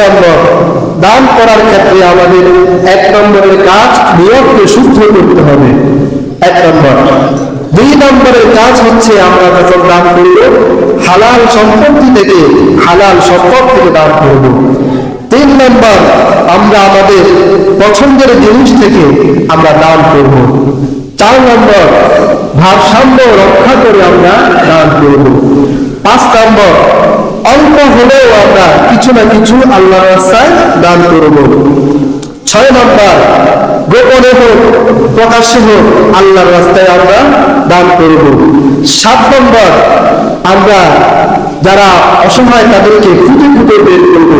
নম্বর। দান করার ক্ষেত্রে আমাদের এক নম্বরের কাজ নিয়মকে শুদ্ধ করতে হবে। এক নম্বর। দুই নম্বরের কাজ হচ্ছে আমরা যখন দান করব, হালাল সম্পত্তি থেকে হালাল সম্পদ থেকে দান করব। তিন নম্বর, আমরা আমাদের পছন্দের জিনিস থেকে আমরা দান করব। চার নম্বর, ভারসাম্য রক্ষা করে আমরা দান করব। পাঁচ নম্বর অল্প হলেও আমরা কিছু না কিছু আল্লাহ রাস্তায় দান করব। ছয় নম্বর, গোপনে হোক, প্রকাশ্যে হোক, আল্লাহর রাস্তায় আমরা দান করব। সাত নম্বর, আমরা যারা অসহায় তাদেরকে খুঁজে খুঁজে বের করব।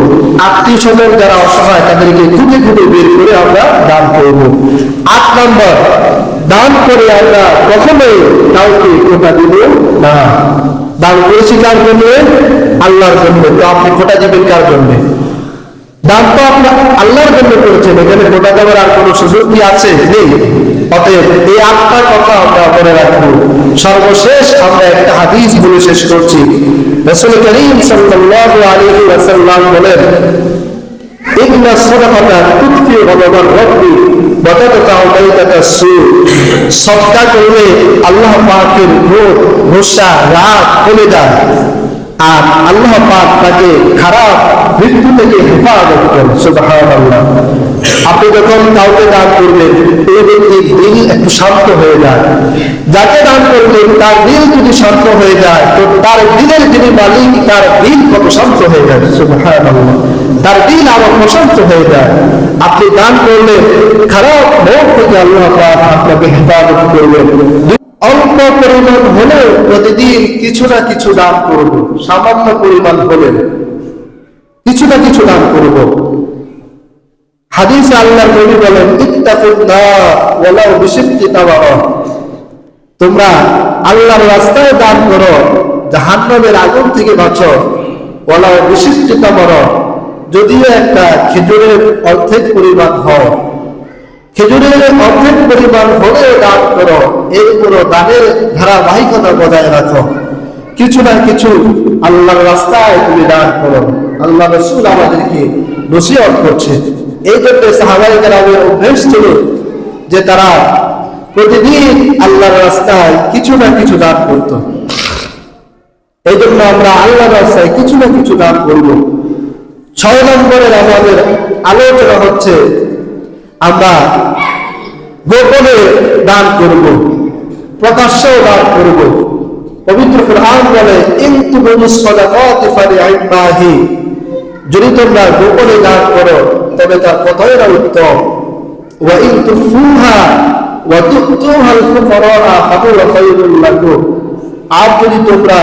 আত্মীয় স্বজন যারা অসহায় তাদেরকে খুঁজে খুঁজে বের করে আমরা দান করব। আট নম্বর, দান করে আমরা কখনোই কাউকে কোটা দিব না। দান করেছি কার জন্য? আল্লাহর জন্য। তো আপনি কোটা দিবেন কার জন্য? দান তো আপনার আল্লাহর জন্য করেছেন। এখানে কোটা দেওয়ার আর কোনো সুযোগ কি আছে? নেই। অতএব এই আটটা কথা আমরা মনে রাখব। সর্বশেষ আমরা একটা হাদিস বলে শেষ করছি। রসুল করিম সাল্লাল্লাহু আলাইহি ওয়াসাল্লাম বলেন, ইন্না সাদাকাতা তুতফি গদাবার রব্বি ওয়া তাদফাউ বাইতাতা সু সদকা করলে আল্লাহ পাকের রাগ কমে যায়। আর আল্লাহ পাক তাকে খারাপ মৃত্যু থেকে হেফাজত করেন আপনি যখন কাউকে দান করবেন, এই দিল একটু শান্ত হয়ে যায়। যাকে দান করবেন, তার দিল যদি শান্ত হয়ে যায়, তো তার দিলের যিনি মালিক, তার দিল কত শান্ত হয়ে যায়, সুবহানাল্লাহ। তার দিল আরও প্রশান্ত হয়ে যায়। আপনি দান করলে, খারাপ মন থেকে আল্লাহ আপনাকে হেফাজত করবেন। অল্প পরিমাণ হলেও প্রতিদিন কিছু না কিছু দান করব, সামান্য পরিমাণ হলে কিছু না কিছু দান করব। হাদিস আল্লাহ নবী বলেন ওয়ালাউ বিশিক্কি তাওয়া তোমরা আল্লাহর রাস্তায় দান করো, জাহান্নামের আগুন থেকে বাঁচো। ওয়ালাউ বিশিক্কি তাওয়া যদিও একটা খেজুরের অর্ধেক পরিমাণ হয়, খেজুরের অর্ধেক পরিমাণ হলেও দান করো, এর পুরো দানের ধারাবাহিকতা বজায় রাখো। কিছু না কিছু আল্লাহর রাস্তায় তুমি দান করো। আল্লাহ রসুল আমাদেরকে নসিহত করছে। এই জন্য সাহাবাই গ্রামের অভ্যেস ছিল যে তারা প্রতিদিন আল্লাহর রাস্তায় কিছু না কিছু দান করত। এই জন্য আমরা আল্লাহর রাস্তায় কিছু না কিছু দান করব। ছয় নম্বরের আমাদের আলোচনা হচ্ছে, আমরা গোপনে দান করব, প্রকাশ্যেও দান করব। পবিত্র কোরআন বলে ইন্তু যদি তোমরা গোপনে দান করো, তবে তা কতই না উত্তম। আর যদি তোমরা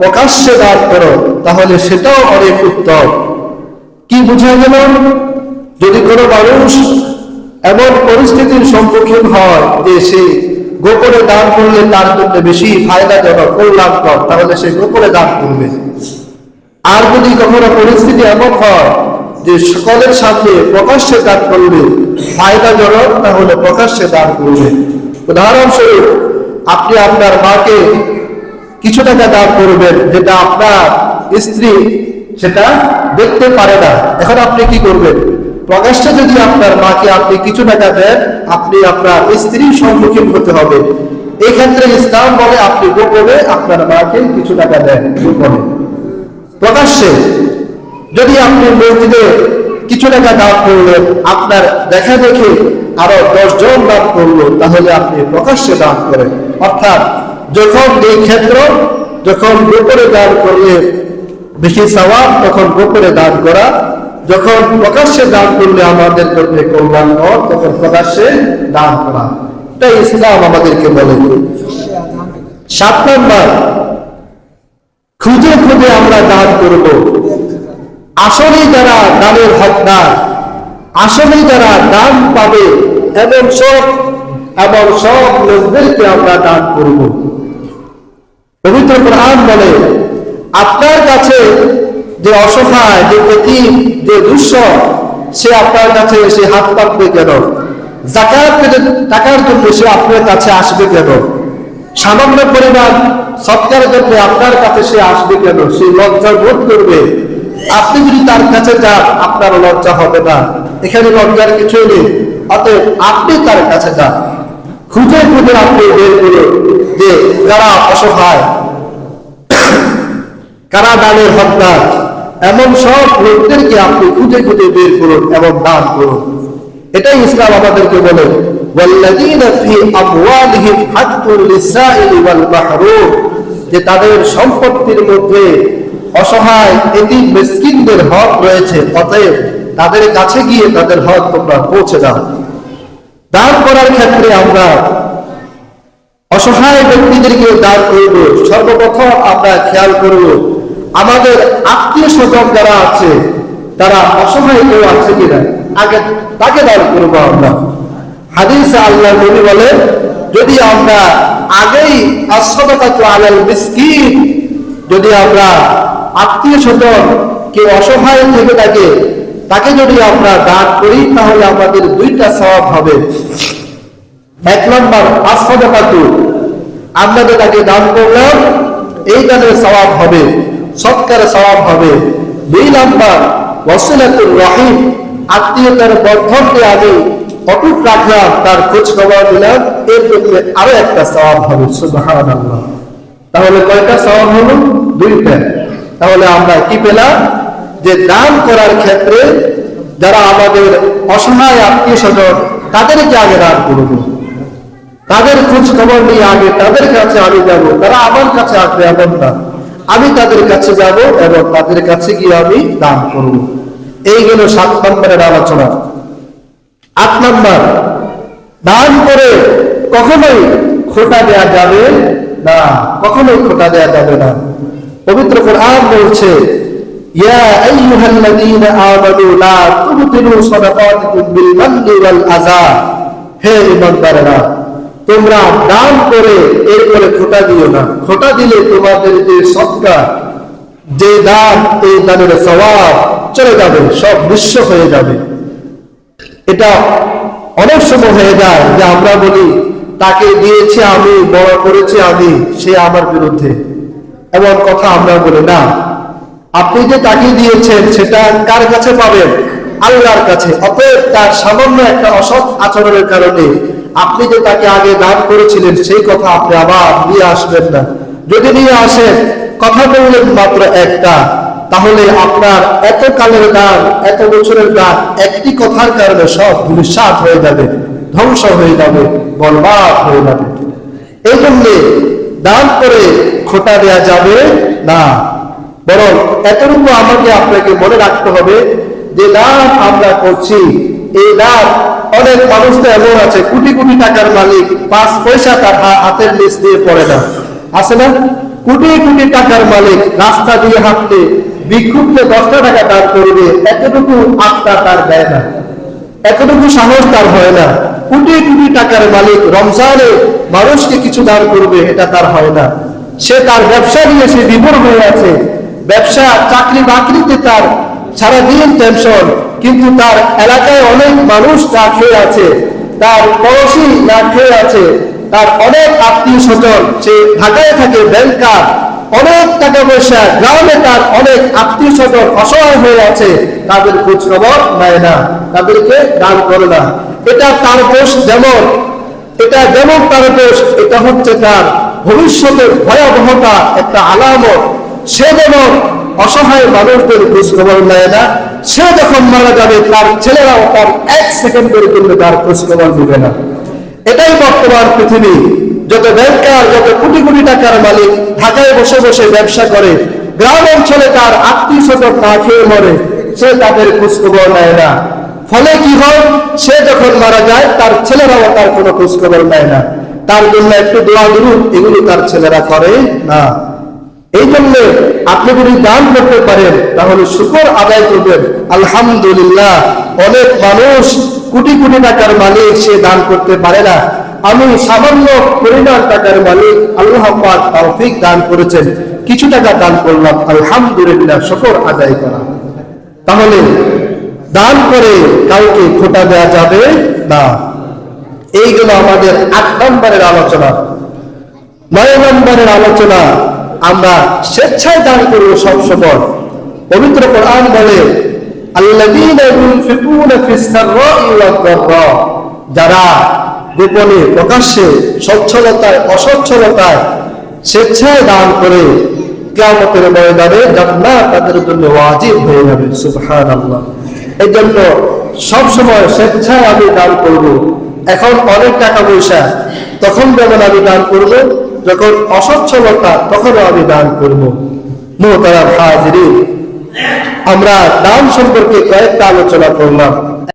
প্রকাশ্যে দান করো, তাহলে সেটাও অনেক উত্তম। কি বোঝা গেল যদি কোনো মানুষ এমন পরিস্থিতির সম্মুখীন হয় যে সে গোপনে দান করলে তার জন্য বেশি ফায়দাজনক, কল্যাণকর, তাহলে সে গোপনে দান করবে। আর যদি কখনো পরিস্থিতি এমন হয় যে সকলের সামনে প্রকাশ্যে দান করবে ফায়দাজনক, তাহলে প্রকাশ্যে দান করবে। উদাহরণস্বরূপ, আপনি আপনার মাকে কিছু টাকা দান করবেন, যেটা আপনার স্ত্রী সেটা দেখতে পারে না। এখন আপনি কি করবেন? প্রকাশ্যে যদি আপনার মাকে আপনি কিছু টাকা দেন, আপনি আপনার স্ত্রীর সম্মুখীন হতে হবে। এই ক্ষেত্রে ইসলাম বলে আপনি গোপনে আপনার মাকে কিছু টাকা দেন, গোপনে। প্রকাশ্যে যদি আপনি মসজিদে কিছু টাকা দান করলেন, আপনার দেখা দেখে আরও দশ জন দান করল, তাহলে আপনি প্রকাশ্যে দান করেন। অর্থাৎ যখন এই ক্ষেত্র, যখন গোপনে দান করলে বেশি সওয়াব তখন গোপনে দান করা, যখন প্রকাশ্যে দান করলে আমাদের জন্য কল্যাণকর তখন প্রকাশ্যে দান করা। এটাই ইসলাম আমাদেরকে বলে। সাত নম্বর, খুঁজে খুঁজে আমরা দান করব। আসলেই যারা দানের হকদার, আসলেই যারা দান পাবে এবং সব এবং সব লোকদেরকে আমরা দান করব। পবিত্র কোরআন বলে আপনার কাছে যে অসহায়, যে এতিম যে দুঃস সে আপনার কাছে এসে হাত পাতবে কেন? জাকাত টাকার জন্য সে আপনার কাছে আসবে কেন? সামান্য পরিমাণ সৎকার জন্য আপনার কাছে সে আসবে কেন? সে লজ্জা বোধ করবে। আপনি যদি তার কাছে যান আপনার লজ্জা হবে না। এখানে লজ্জার কিছুই নেই। অতএব আপনি তার কাছে যান। খুঁজে খুঁজে আপনি বের করুন যে যারা অসহায় কারা দানের এমন সব লোকদেরকে আপনি খুঁজে খুঁজে বের করুন এবং দান করুন। এটাই ইসলাম আমাদেরকে বলে যে তাদের সম্পত্তির মধ্যে হক রয়েছে, অতএব তাদের কাছে গিয়ে তাদের হক তোমরা পৌঁছে দাও। দান করার ক্ষেত্রে আমরা অসহায় ব্যক্তিদেরকে দান করব। সর্বপ্রথম আমরা খেয়াল করব আমাদের আত্মীয় স্বজন যারা আছে, তারা অসহায় কেউ আছে কিনা, আগে তাকে দান করব আমরা। হাদিস আল্লাহ নবী বলেন যদি আমরা আগেই আলাল মিসকিন, যদি আমরা আত্মীয় স্বজন কেউ অসহায় থেকে থাকে, তাকে যদি আমরা দান করি, তাহলে আমাদের দুইটা স্বভাব হবে। এক নম্বর আসফাদাকাতু আমরা যে তাকে দান করলাম, এই দানের স্বভাব হবে। সৎকার স্বভাব হবে। দুই নম্বর, ওয়াসিলাতুর রহিম, আত্মীয়তার বন্ধনকে আমি অটুট রাখলাম তার খোঁজ খবর দিলাম এর জন্য আরও একটা স্বভাব হবে, সুবহানাল্লাহ। তাহলে কয়টা স্বভাব হলো দুইটা। তাহলে আমরা কি পেলাম? যে দান করার ক্ষেত্রে যারা আমাদের অসহায় আত্মীয় স্বজন তাদেরকে আগে দান করব। তাদের খোঁজ খবর নিয়ে আগে তাদের কাছে আমি যাব, তারা আমার কাছে আসবে এমন না আমি তাদের কাছে যাব এবং তাদের কাছে গিয়ে আমি দান করব। এই গেল সাত নম্বরের আলোচনা। আট নম্বর, দান করে কখনোই খোটা দেয়া যাবে না, কখনোই খোটা দেয়া যাবে না। পবিত্র কোরআন বলছে, ইয়া আইয়ুহাল্লাযীনা আমানু লা তুবতিলু সাদাকাতিকুম বিল মান্নি ওয়াল আযা হে ঈমানদারেরা তোমরা দান করে এরপরে খোটা দিও না। খোটা দিলে তোমাদের যে সৎকার, যে দান, এই দানের স্বভাব চলে যাবে, সব নিঃস্ব হয়ে যাবে। এটা অনেক সময় হয়ে যায় যে আমরা বলি, তাকে দিয়েছি আমি, বড় করেছি আমি, সে আমার বিরুদ্ধে। এমন কথা আমরা বলি, না, আপনি যে তাকে দিয়েছেন, সেটা কার কাছে পাবেন? আল্লাহর কাছে। অতএব তার সামান্য একটা অসৎ আচরণের কারণে আপনি যে তাকে আগে দান করেছিলেন, সেই কথা আপনি আবার নিয়ে আসবেন না। যদি নিয়ে আসেন, কথা বললেন মাত্র একটা, তাহলে আপনার এত কালের দান, এত বছরের দান, একটি কথার কারণে সব ধূলিসাৎ হয়ে যাবে, ধ্বংস হয়ে যাবে, বরবাদ হয়ে যাবে। এই জন্যে দান করে খোটা দেয়া যাবে না। বরং এতটুকু আমাকে আপনাকে মনে রাখতে হবে, যে দান আমরা করছি, এই দান অনেক মানুষ তো এমন আছে, কোটি কোটি টাকার মালিক, পাঁচ পয়সা তার হাতের নিচ দিয়ে পড়ে না। আছে না? কোটি কোটি টাকার মালিক, রাস্তা দিয়ে হাঁটতে বিক্ষুব্ধে দশটা টাকা দান করবে, এতটুকু আত্মা তার দেয় না। এতটুকু সাহস তার হয় না। কোটি কোটি টাকার মালিক, রমজানে মানুষকে কিছু দান করবে, এটা তার হয় না। সে তার ব্যবসা নিয়ে সে বিভোর হয়ে আছে। ব্যবসা চাকরি বাকরিতে তার সারাদিন টেনশন কিন্তু তার এলাকায় অনেক মানুষ না খেয়ে আছে, তার পড়োশি না খেয়ে আছে, তার অনেক আত্মীয় স্বজন সে ঢাকায় থাকে ব্যাংকার অনেক টাকা পয়সা, গ্রামে তার অনেক আত্মীয় স্বজন অসহায় হয়ে আছে, তাদের খোঁজ খবর নেয় না, তাদেরকে দান করে না। এটা তার দোষ যেমন, এটা যেমন তার দোষ, এটা হচ্ছে তার ভবিষ্যতের ভয়াবহতা, একটা আলামত। সে যেমন অসহায় মানুষদের খোঁজ খবর নেয় না। সে যখন মারা যাবে, তার ছেলেরাও তার এক সেকেন্ডের জন্য তার খোঁজ খবর দিবে না। এটাই বর্তমান পৃথিবী। যত ব্যাংকার যত কোটি কোটি টাকার মালিক ঢাকায় বসে বসে ব্যবসা করে, গ্রাম অঞ্চলে তার আত্মীয় স্বজন না খেয়ে মরে, সে তাদের খোঁজখবর নেয় না। ফলে কি হয়? সে যখন মারা যায়, তার ছেলেরাও তার কোনো খোঁজখবর নেয় না। তার জন্য একটু দোয়া দুরুদ এগুলো তার ছেলেরা করে না। এই জন্য আপনি যদি দান করতে পারেন, তাহলে শুকর আদায় করবেন। আলহামদুলিল্লাহ, অনেক মানুষ কোটি কোটি টাকার মালিক, সে দান করতে পারে না। আমি সামান্য পরিমাণ টাকার মালিক, আল্লাহ তৌফিক দান করেছেন। কিছু টাকা দান করলাম, আলহামদুলিল্লাহ, শুকর আদায় করা। তাহলে দান করে কাউকে খোটা দেওয়া যাবে না। এইগুলো আমাদের আট নম্বরের আলোচনা। নয় নম্বরের আলোচনা আমরা স্বেচ্ছায় দান করব সব সবসময় পবিত্র কোরআন বলে যারা গোপনে প্রকাশ্যে সচ্ছলতায়, অসচ্ছলতায় স্বেচ্ছায় দান করে কিয়ামতের ময়দানে জান্নাত তাদের জন্য ওয়াজিব হয়ে যাবে। সুবহানাল্লাহ। এই জন্য সব সময় স্বেচ্ছায় আমি দান করব। এখন অনেক টাকা পয়সা, তখন যেমন আমি দান করব যখন অসচ্ছলতা তখনও আমি দান করব। মোহতারা হাজির আমরা দান সম্পর্কে কয়েকটা আলোচনা করলাম।